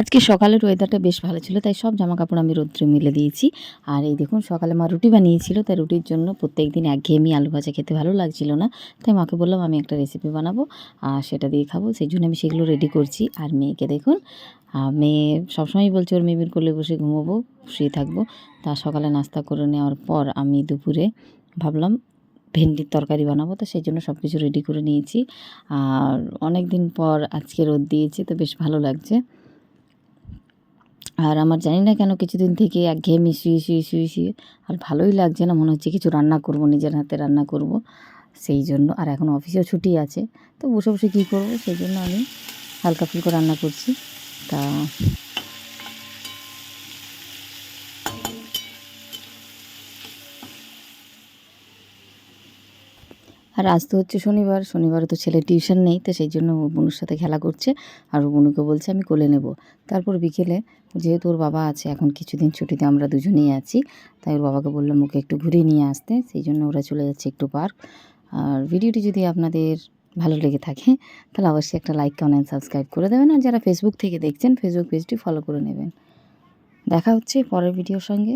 আজকে সকালের ওয়েদারটা বেশ ভালো ছিল, তাই সব জামা কাপড় আমি রোদ্রে মিলে দিয়েছি। আর এই দেখুন, সকালে মা রুটি বানিয়েছিল, তাই রুটির জন্য প্রত্যেক দিন একঘেয়েমি আলু ভাজা খেতে ভালো লাগছিল না। তাই মাকে বললাম, আমি একটা রেসিপি বানাবো, আর সেটা দিয়ে খাব। সেই জন্য আমি সেগুলো রেডি করছি। আর মেয়েকে দেখুন মেয়ে সবসময় বলছে, ওর মেয়ের কোলে বসে ঘুমোবো, শুয়ে থাকব। তা সকালে নাস্তা করে নেওয়ার পর আমি দুপুরে ভাবলাম, ভেন্ডির তরকারি বানাবো, তো সেই জন্য সব কিছু রেডি করে নিয়েছি। আর অনেক দিন পর আজকে রোদ দিয়েছি, তো বেশ ভালো লাগছে। আর আমার জানি না কেন কিছুদিন থেকে একঘেয়েমি শুয়ে শুয়ে শুয়ে শুয়ে আর ভালোই লাগছে না। মনে হচ্ছে কিছু রান্না করব, নিজের হাতে রান্না করব। সেই জন্য আর এখন অফিসেও ছুটি আছে। তো বসে বসে কী করব? সেই জন্য আমি হালকা ফুলকা রান্না করছি। তা আর আজ তো হচ্ছে শনিবার, শনিবারে তো ছেলে টিউশন নেই, তো সেই জন্য বনুর সাথে খেলা করছে আর ও বনুকে বলছে আমি কোলে নেব। তারপর বিকেলে যেহেতু ওর বাবা আছে, এখন কিছুদিন ছুটিতে আমরা দুজনেই আছি, তাই ওর বাবাকে বললাম ওকে একটু ঘুরিয়ে নিয়ে আসতে, সেই জন্য ওরা চলে যাচ্ছে একটু পার্ক। আর ভিডিওটি যদি আপনাদের ভালো লেগে থাকে, তাহলে অবশ্যই একটা লাইক, কমেন্ট, সাবস্ক্রাইব করে দেবেন আর যারা ফেসবুক থেকে দেখছেন ফেসবুক পেজটি ফলো করে নেবেন। দেখা হচ্ছে পরের ভিডিওর সঙ্গে।